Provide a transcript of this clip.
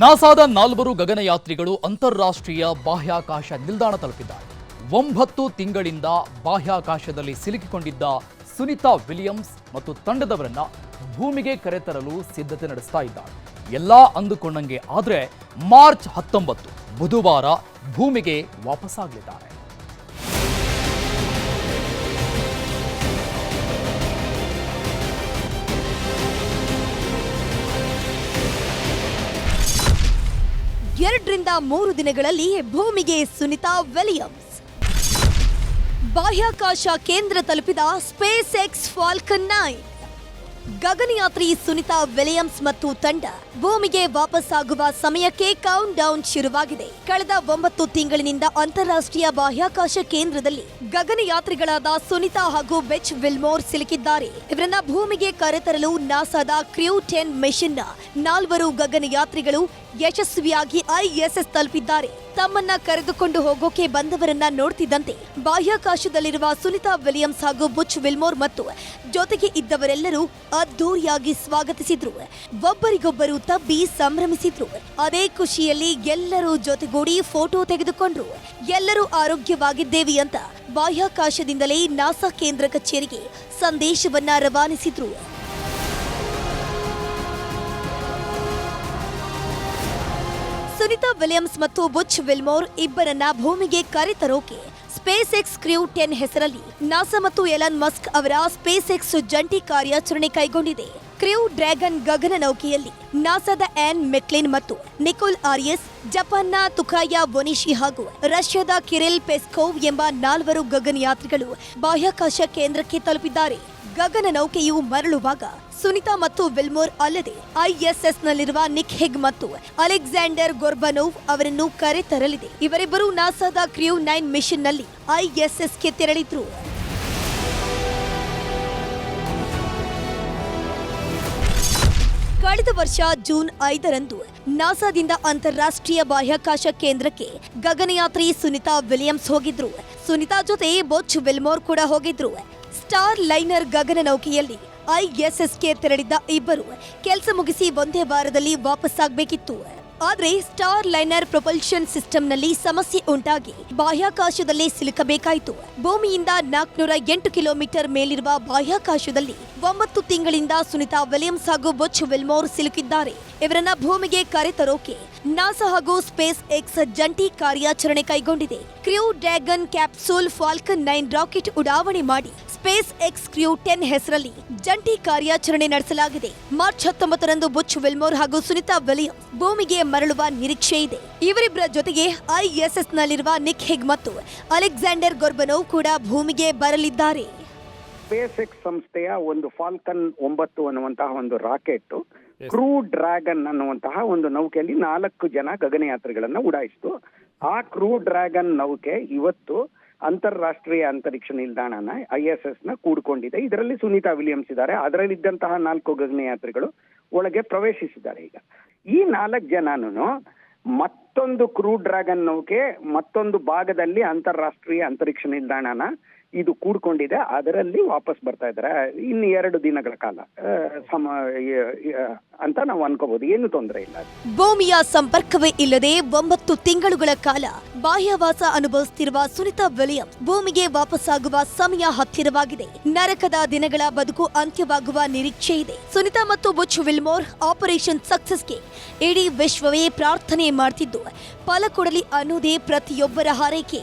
ನಾಸಾದ ನಾಲ್ವರು ಗಗನಯಾತ್ರಿಗಳು ಅಂತಾರಾಷ್ಟ್ರೀಯ ಬಾಹ್ಯಾಕಾಶ ನಿಲ್ದಾಣ ತಲುಪಿದ್ದಾರೆ. ಒಂಬತ್ತು ತಿಂಗಳಿಂದ ಬಾಹ್ಯಾಕಾಶದಲ್ಲಿ ಸಿಲುಕಿಕೊಂಡಿದ್ದ ಸುನಿತಾ ವಿಲಿಯಮ್ಸ್ ಮತ್ತು ತಂಡದವರನ್ನ ಭೂಮಿಗೆ ಕರೆತರಲು ಸಿದ್ಧತೆ ನಡೆಸ್ತಾ ಇದ್ದಾರೆ. ಎಲ್ಲಾ ಅಂದುಕೊಂಡಂಗೆ ಆದ್ರೆ ಮಾರ್ಚ್ ಹತ್ತೊಂಬತ್ತು ಬುಧವಾರ ಭೂಮಿಗೆ ವಾಪಸ್ಸಾಗಲಿದ್ದಾರೆ. ಎರಡರಿಂದ ಮೂರು ದಿನಗಳಲ್ಲಿ ಭೂಮಿಗೆ ಸುನಿತಾ ವಿಲಿಯಮ್ಸ್. ಬಾಹ್ಯಾಕಾಶ ಕೇಂದ್ರ ತಲುಪಿದ ಸ್ಪೇಸ್ ಎಕ್ಸ್ ಫಾಲ್ಕನ್ ನೈನ್. ಗಗನಯಾತ್ರಿ ಸುನಿತಾ ವಿಲಿಯಮ್ಸ್ ಮತ್ತು ತಂಡ ಭೂಮಿಗೆ ವಾಪಸ್ಸಾಗುವ ಸಮಯಕ್ಕೆ ಕೌಂಟ್ ಡೌನ್ ಶುರುವಾಗಿದೆ. ಕಳೆದ ಒಂಬತ್ತು ತಿಂಗಳಿನಿಂದ ಅಂತಾರಾಷ್ಟ್ರೀಯ ಬಾಹ್ಯಾಕಾಶ ಕೇಂದ್ರದಲ್ಲಿ ಗಗನಯಾತ್ರಿಗಳಾದ ಸುನಿತಾ ಹಾಗೂ ಬೆಚ್ ವಿಲ್ಮೋರ್ ಸಿಲುಕಿದ್ದಾರೆ. ಇವರನ್ನ ಭೂಮಿಗೆ ಕರೆತರಲು ನಾಸಾದ ಕ್ರ್ಯೂ ಟೆನ್ ಮಿಷನ್ನ ನಾಲ್ವರು ಗಗನಯಾತ್ರಿಗಳು ಯಶಸ್ವಿಯಾಗಿ ಐಎಸ್ಎಸ್ ತಲುಪಿದ್ದಾರೆ. ತಮ್ಮನ್ನ ಕರೆದುಕೊಂಡು ಹೋಗೋಕೆ ಬಂದವರನ್ನ ನೋಡ್ತಿದ್ದಂತೆ ಬಾಹ್ಯಾಕಾಶದಲ್ಲಿರುವ ಸುನಿತಾ ವಿಲಿಯಮ್ಸ್ ಹಾಗೂ ಬುಚ್ ವಿಲ್ಮೋರ್ ಮತ್ತು ಜೊತೆಗೆ ಇದ್ದವರೆಲ್ಲರೂ ಅದ್ದೂರಿಯಾಗಿ ಸ್ವಾಗತಿಸಿದ್ರು. ಒಬ್ಬರಿಗೊಬ್ಬರು ತಬ್ಬಿ ಸಂಭ್ರಮಿಸಿದ್ರು. ಅದೇ ಖುಷಿಯಲ್ಲಿ ಎಲ್ಲರೂ ಜೊತೆಗೂಡಿ ಫೋಟೋ ತೆಗೆದುಕೊಂಡ್ರು. ಎಲ್ಲರೂ ಆರೋಗ್ಯವಾಗಿದ್ದೇವೆ ಅಂತ ಬಾಹ್ಯಾಕಾಶದಿಂದಲೇ ನಾಸಾ ಕೇಂದ್ರ ಕಚೇರಿಗೆ ಸಂದೇಶವನ್ನ ರವಾನಿಸಿದ್ರು. ಸುನಿತಾ ವಿಲಿಯಮ್ಸ್ ಮತ್ತು ಬುಚ್ ವಿಲ್ಮೋರ್ ಇಬ್ಬರನ್ನ ಭೂಮಿಗೆ ಕರೆತರೋಕೆ ಸ್ಪೇಸ್ ಎಕ್ಸ್ ಕ್ರ್ಯೂ ಟೆನ್ ಹೆಸರಲ್ಲಿ ನಾಸಾ ಮತ್ತು ಎಲನ್ ಮಸ್ಕ್ ಅವರ ಸ್ಪೇಸ್ ಎಕ್ಸ್ ಜಂಟಿ ಕಾರ್ಯಾಚರಣೆ ಕೈಗೊಂಡಿದೆ. ಕ್ರ್ಯೂ ಡ್ರ್ಯಾಗನ್ ಗಗನ ನೌಕೆಯಲ್ಲಿ ನಾಸಾದ ಆನ್ ಮೆಕ್ಲಿನ್ ಮತ್ತು ನಿಕೋಲ್ ಆರಿಯಸ್, ಜಪಾನ್ನ ತುಕಾಯ ಬೊನಿಶಿ ಹಾಗೂ ರಷ್ಯಾದ ಕಿರಿಲ್ ಪೆಸ್ಕೋವ್ ಎಂಬ ನಾಲ್ವರು ಗಗನಯಾತ್ರಿಗಳು ಬಾಹ್ಯಾಕಾಶ ಕೇಂದ್ರಕ್ಕೆ ತಲುಪಿದ್ದಾರೆ. ಗಗನ ನೌಕೆಯು ಮರಳುವಾಗ ಸುನಿತಾ ಮತ್ತು ವಿಲ್ಮೋರ್ ಅಲ್ಲದೆ ಐಎಸ್ಎಸ್ನಲ್ಲಿರುವ ನಿಕ್ ಹೆಗ್ ಮತ್ತು ಅಲೆಕ್ಸಾಂಡರ್ ಗೊರ್ಬನೋವ್ ಅವರನ್ನು ಕರೆತರಲಿದೆ. ಇವರಿಬ್ಬರು ನಾಸಾದ ಕ್ರಿಯೂ ನೈನ್ ಮಿಷನ್ನಲ್ಲಿ ಐಎಸ್ಎಸ್ಗೆ ತೆರಳಿದ್ರು. ಕಳೆದ ವರ್ಷ ಜೂನ್ ಐದರಂದು ನಾಸಾದಿಂದ ಅಂತಾರಾಷ್ಟ್ರೀಯ ಬಾಹ್ಯಾಕಾಶ ಕೇಂದ್ರಕ್ಕೆ ಗಗನಯಾತ್ರಿ ಸುನಿತಾ ವಿಲಿಯಮ್ಸ್ ಹೋಗಿದ್ರು. ಸುನಿತಾ ಜೊತೆ ಬೊಚ್ ವಿಲ್ಮೋರ್ ಕೂಡ ಹೋಗಿದ್ರು. ಸ್ಟಾರ್ ಲೈನರ್ ಗಗನ ನೌಕೆಯಲ್ಲಿ ಐಎಸ್ಎಸ್ಗೆ ತೆರಳಿದ್ದ ಇಬ್ಬರು ಕೆಲಸ ಮುಗಿಸಿ ಒಂದೇ ವಾರದಲ್ಲಿ ವಾಪಸ್ಸಾಗಬೇಕಿತ್ತು ಆದರೆ ಸ್ಟಾರ್ ಲೈನರ್ ಪ್ರೊಪಲ್ಷನ್ ಸಿಸ್ಟಮ್ನಲ್ಲಿ ಸಮಸ್ಯೆ ಉಂಟಾಗಿ ಬಾಹ್ಯಾಕಾಶದಲ್ಲೇ ಸಿಲುಕಬೇಕಾಯಿತು. ಭೂಮಿಯಿಂದ ನಾಲ್ಕುನೂರ ಎಂಟು ಕಿಲೋಮೀಟರ್ ಮೇಲಿರುವ ಬಾಹ್ಯಾಕಾಶದಲ್ಲಿ ಒಂಬತ್ತು ತಿಂಗಳಿಂದ ಸುನಿತಾ ವಿಲಿಯಮ್ಸ್ ಹಾಗೂ ಬುಚ್ ವಿಲ್ಮೋರ್ ಸಿಲುಕಿದ್ದಾರೆ. ಇವರನ್ನ ಭೂಮಿಗೆ ಕರೆತರೋಕೆ ನಾಸಾ ಹಾಗೂ ಸ್ಪೇಸ್ ಎಕ್ಸ್ ಜಂಟಿ ಕಾರ್ಯಾಚರಣೆ ಕೈಗೊಂಡಿದೆ. Crew Dragon capsule Falcon nine rocket ಉಡಾವಣೆ ಮಾಡಿ ಸ್ಪೇಸ್ ಎಕ್ಸ್ ಕ್ರ್ಯೂ ಟೆನ್ ಹೆಸರಲ್ಲಿ ಜಂಟಿ ಕಾರ್ಯಾಚರಣೆ ನಡೆಸಲಾಗಿದೆ. ಮಾರ್ಚ್ ಹತ್ತೊಂಬತ್ತರಂದು ಬುಚ್ ವಿಲ್ಮೋರ್ ಹಾಗೂ ಸುನಿತಾ ವಿಲಿಯಮ್ಸ್ ಭೂಮಿಗೆ ಮರಳುವ ನಿರೀಕ್ಷೆ ಇದೆ. ಇವರಿಬ್ಬರ ಜೊತೆಗೆ ಐಎಸ್ಎಸ್ನಲ್ಲಿರುವ ನಿಕ್ ಹಿಗ್ ಮತ್ತು ಅಲೆಕ್ಸಾಂಡರ್ ಗೊರ್ಬನೋವ್ ಕೂಡ ಭೂಮಿಗೆ ಬರಲಿದ್ದಾರೆ. ಸ್ಪೇಸ್ ಎಕ್ಸ್ ಸಂಸ್ಥೆಯ ಒಂದು ಫಾಲ್ಕನ್ ಒಂಬತ್ತು ಅನ್ನುವಂತಹ ಒಂದು ರಾಕೆಟ್ ಕ್ರೂ ಡ್ರ್ಯಾಗನ್ ಅನ್ನುವಂತಹ ಒಂದು ನೌಕೆಯಲ್ಲಿ ನಾಲ್ಕು ಜನ ಗಗನಯಾತ್ರಿಗಳನ್ನ ಉಡಾಯಿಸಿತು. ಆ ಕ್ರೂ ಡ್ರ್ಯಾಗನ್ ನೌಕೆ ಇವತ್ತು ಅಂತಾರಾಷ್ಟ್ರೀಯ ಅಂತರಿಕ್ಷ ನಿಲ್ದಾಣನ ಐ ಎಸ್ ಎಸ್ನ ಕೂಡ್ಕೊಂಡಿದೆ. ಇದರಲ್ಲಿ ಸುನೀತಾ ವಿಲಿಯಮ್ಸ್ ಇದ್ದಾರೆ. ಅದರಲ್ಲಿದ್ದಂತಹ ನಾಲ್ಕು ಗಗನಯಾತ್ರಿಗಳು ಒಳಗೆ ಪ್ರವೇಶಿಸಿದ್ದಾರೆ ಈಗ. ಈ ನಾಲ್ಕು ಜನನು ಮತ್ತೊಂದು ಕ್ರೂ ಡ್ರ್ಯಾಗನ್ ನೌಕೆ ಮತ್ತೊಂದು ಭಾಗದಲ್ಲಿ ಅಂತಾರಾಷ್ಟ್ರೀಯ ಅಂತರಿಕ್ಷ ನಿಲ್ದಾಣನ ಇದು ಕೂಡ್ಕೊಂಡಿದೆ, ಅದರಲ್ಲಿ ವಾಪಸ್ ಬರ್ತಾ ಇದ್ದಾರೆ. ಇನ್ನು ಎರಡು ದಿನಗಳ ಕಾಲ ಸಮ ಅಂತ ನಾವು ಅನ್ಕೋಬಹುದು ಏನು ತೊಂದರೆ ಇಲ್ಲ. ಭೂಮಿಯ ಸಂಪರ್ಕವೇ ಇಲ್ಲದೆ ಒಂಬತ್ತು ತಿಂಗಳುಗಳ ಕಾಲ ಬಾಹ್ಯವಾಸ ಅನುಭವಿಸುತ್ತಿರುವ ಸುನಿತಾ ವಿಲಿಯಂ ಭೂಮಿಗೆ ವಾಪಸ್ಸಾಗುವ ಸಮಯ ಹತ್ತಿರವಾಗಿದೆ. ನರಕದ ದಿನಗಳ ಬದುಕು ಅಂತ್ಯವಾಗುವ ನಿರೀಕ್ಷೆ ಇದೆ. ಸುನಿತಾ ಮತ್ತು ಬುಚ್ ವಿಲ್ಮೋರ್ ಆಪರೇಷನ್ ಸಕ್ಸಸ್ಗೆ ಇಡೀ ವಿಶ್ವವೇ ಪ್ರಾರ್ಥನೆ ಮಾಡ್ತಿದ್ದು. ಫಲ ಕೊಡಲಿ ಅನ್ನೋದೇ ಪ್ರತಿಯೊಬ್ಬರ ಹಾರೈಕೆ.